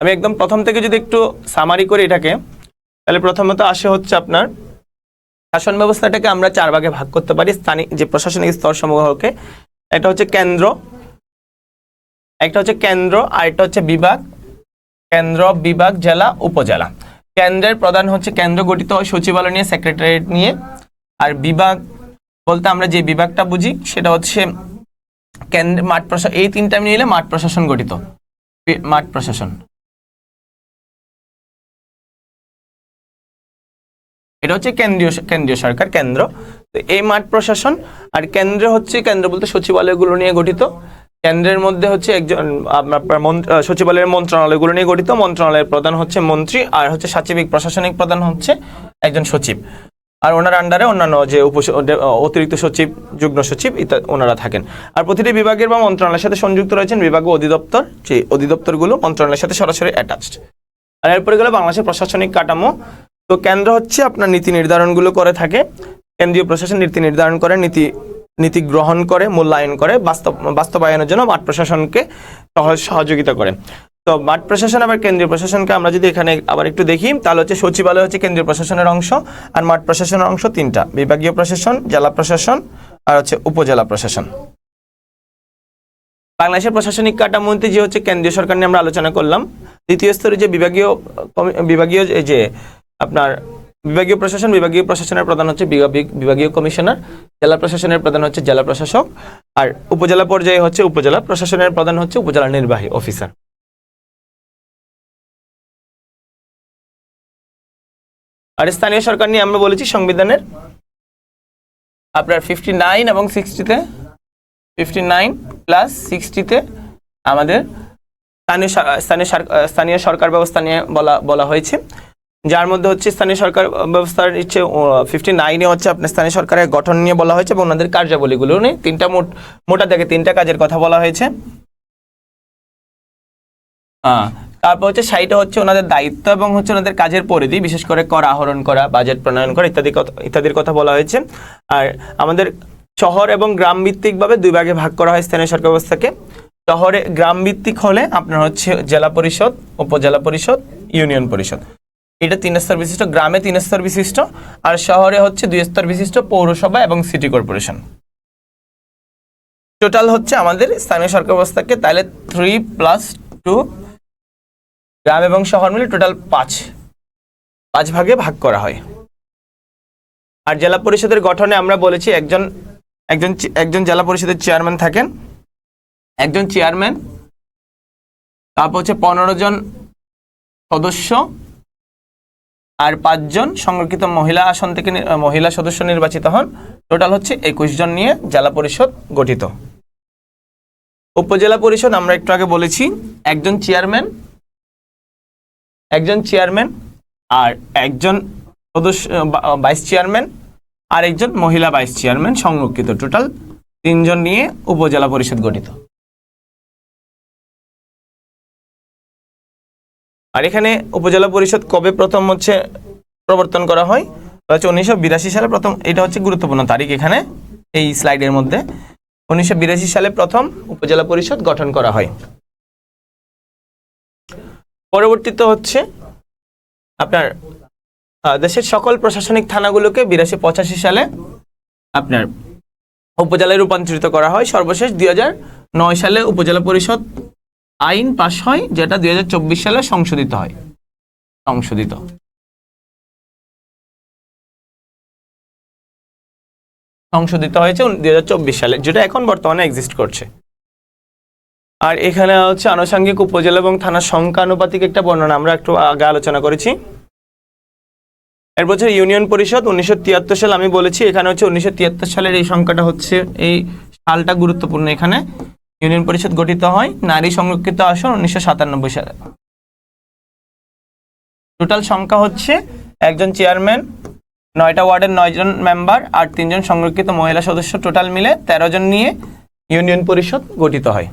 আমি একদম প্রথম থেকে যদি একটু সামারি করি এটাকে, তাহলে প্রথমত আসে হচ্ছে আপনার, শাসন ব্যবস্থাটাকে আমরা চার ভাগে ভাগ করতে পারি, স্থানীয় যে প্রশাসনিক স্তর সমূহকে একটা হচ্ছে কেন্দ্র, একটা হচ্ছে কেন্দ্র, আর একটা হচ্ছে বিভাগ, কেন্দ্র, বিভাগ, জেলা, উপজেলা। কেন্দ্রের প্রধান হচ্ছে কেন্দ্র গঠিত সচিবালয় নিয়ে সেক্রেটারিয়েট নিয়ে, আর বিভাগ বলতে আমরা যে বিভাগটা বুঝি, সেটা হচ্ছে কেন্দ্র, মাঠ প্রশাসন এই তিনটা মিলে মাঠ প্রশাসন গঠিত। মাঠ প্রশাসন। এটা হচ্ছে কেন্দ্রীয় কেন্দ্রীয় সরকার, কেন্দ্র। তো এই মাঠ প্রশাসন আর কেন্দ্র হচ্ছে কেন্দ্র বলতে সচিবালয়গুলো নিয়ে গঠিত। কেন্দ্রের মধ্যে হচ্ছে একজন আপনার সচিবালয়ের মন্ত্রণালয়গুলো নিয়ে গঠিত। মন্ত্রণালয়ের প্রধান হচ্ছে মন্ত্রী আর হচ্ছে সাচিবিক প্রশাসনিক প্রধান হচ্ছে একজন সচিব। আর ওনার আন্ডারে অন্যান্য যে উপ অতিরিক্ত সচিব, যুগ্ম সচিব ইত্যাদি ওনারা থাকেন। আর প্রতিটি বিভাগের বা মন্ত্রণালয়ের সাথে সংযুক্ত রয়েছেন বিভাগ অধিদপ্তর। যে অধিদপ্তরগুলো মন্ত্রণালয়ের সাথে সরাসরি অ্যাটাচড আর এরপরে গেলে বাংলাদেশের প্রশাসনিক কাঠামো। তো কেন্দ্র হচ্ছে আপনার নীতি নির্ধারণগুলো করে থাকে। কেন্দ্রীয় প্রশাসন নীতি নির্ধারণ করে, নীতি নীতি গ্রহণ করে, মূল্যায়ন করে, বাস্তব, বাস্তবায়নের জন্য মাঠ প্রশাসনকে সহযোগিতা করে। তো মাঠ প্রশাসন আবার কেন্দ্রীয় প্রশাসনকে আমরা যদি এখানে আবার একটু দেখি, তাহলে হচ্ছে সচিবালয় হচ্ছে কেন্দ্রীয় প্রশাসনের অংশ আর মাঠ প্রশাসনের অংশ তিনটা, বিভাগীয় প্রশাসন, জেলা প্রশাসন আর হচ্ছে উপজেলা প্রশাসন। বাংলাদেশের প্রশাসনিক কাঠামোতে যে হচ্ছে কেন্দ্রীয় সরকার নিয়ে আমরা আলোচনা করলাম। দ্বিতীয় স্তরে যে বিভাগীয় বিভাগীয় যে আপনার বিভাগীয় প্রশাসন, বিভাগীয় প্রশাসনের প্রধান হচ্ছে বিভাগীয়- কমিশনার, জেলা প্রশাসনের প্রধান হচ্ছে জেলা প্রশাসক, আর উপজেলা পর্যায়ে হচ্ছে উপজেলা প্রশাসনের প্রধান হচ্ছে উপজেলা নির্বাহী অফিসার। আর স্থানীয় সরকার নিয়ে আমরা বলেছি সংবিধানের আপনার ফিফটি নাইন এবং সিক্সটিতে ফিফটি নাইন প্লাস সিক্সটিতে আমাদের স্থানীয় স্থানীয় সরকার ব্যবস্থা নিয়ে বলা বলা হয়েছে। যার মধ্যে হচ্ছে স্থানীয় সরকার ব্যবস্থার ইচ্ছে ফিফটি নাইনে হচ্ছে আপনার স্থানীয় সরকারের গঠন নিয়ে বলা হয়েছে এবং ওনাদের কার্যাবলীগুলো নিয়ে তিনটা মোট মোটা থেকে তিনটা কাজের কথা বলা হয়েছে। হ্যাঁ তারপর হচ্ছে সাইটে হচ্ছে ওনাদের দায়িত্ব এবং হচ্ছে ওনাদের কাজের পরিধি বিশেষ করে কর আহরণ করা বাজেট প্রণয়ন করা ইত্যাদি কথা- ইত্যাদির কথা বলা হয়েছে। আর আমাদের শহর এবং গ্রাম ভিত্তিকভাবে দুই ভাগে ভাগ করা হয় স্থানীয় সরকার ব্যবস্থাকে। শহরে গ্রাম ভিত্তিক হলে আপনার হচ্ছে জেলা পরিষদ উপজেলা পরিষদ ইউনিয়ন পরিষদ। এটা তিন স্তর বিশিষ্ট, গ্রামে তিন স্তর বিশিষ্ট, আর শহরে হচ্ছে দুই স্তর বিশিষ্ট পৌরসভা এবং সিটি কর্পোরেশন টোটাল হচ্ছে আমাদের স্থানীয় সরকার ব্যবস্থাকে তাহলে থ্রি প্লাস টু গ্রাম এবং শহর মিলে টোটাল পাঁচ। পাঁচ ভাগে ভাগ করা হয়। আর জেলা পরিষদের গঠনে আমরা বলেছি একজন একজন একজন জেলা পরিষদের চেয়ারম্যান থাকেন। একজন চেয়ারম্যান তারপর হচ্ছে পনেরো জন সদস্য আর পাঁচজন সংরক্ষিত মহিলা আসন থেকে মহিলা সদস্য নির্বাচিত হন। টোটাল হচ্ছে একুশ জন নিয়ে জেলা পরিষদ গঠিত। উপজেলা পরিষদ আমরা একটু আগে বলেছি, একজন চেয়ারম্যান একজন চেয়ারম্যান আর একজন সদস্য ভাইস চেয়ারম্যান আর একজন মহিলা ভাইস চেয়ারম্যান সংরক্ষিত। টোটাল তিনজন নিয়ে উপজেলা পরিষদ গঠিত। আর এখানে উপজেলা পরিষদ কবে প্রথম হচ্ছে প্রবর্তন করা হয়? হচ্ছে উনিশশো বিরাশি সালে প্রথম, এটা হচ্ছে গুরুত্বপূর্ণ তারিখ এখানে, এই স্লাইডের মধ্যে। উনিশশো বিরাশি সালে প্রথম উপজেলা পরিষদ গঠন করা হয়। পরবর্তীতে হচ্ছে আপনার দেশের সকল প্রশাসনিক থানাগুলোকে বিরাশি পঁচাশি সালে আপনার উপজেলায় রূপান্তরিত করা হয়। সর্বশেষ দুই সালে উপজেলা পরিষদ আইন পাশ হয়, যেটা দুই হাজার চব্বিশ সালে সংশোধিত হয়। সংশোধিত। সংশোধিত হয়েছে দুই সালে, যেটা এখন বর্তমানে এক্সিস্ট করছে। আর এখানে হচ্ছে আনুষঙ্গিক উপজেলা এবং থানার সংখ্যা আনুপাতিক একটা বর্ণনা আমরা একটু আগে আলোচনা করেছি। এরপর হচ্ছে ইউনিয়ন পরিষদ, উনিশশো তিয়াত্তর সাল আমি বলেছি, এখানে হচ্ছে উনিশশো তিয়াত্তর সালের এই সংখ্যাটা হচ্ছে, এই সালটা গুরুত্বপূর্ণ এখানে। ইউনিয়ন পরিষদ গঠিত হয় নারী সংরক্ষিত আসন উনিশশো সাতানব্বই সালে। টোটাল সংখ্যা হচ্ছে একজন চেয়ারম্যান নয়টা ওয়ার্ডের নয়জন মেম্বার আর তিনজন সংরক্ষিত মহিলা সদস্য টোটাল মিলে তেরো জন নিয়ে ইউনিয়ন পরিষদ গঠিত হয়।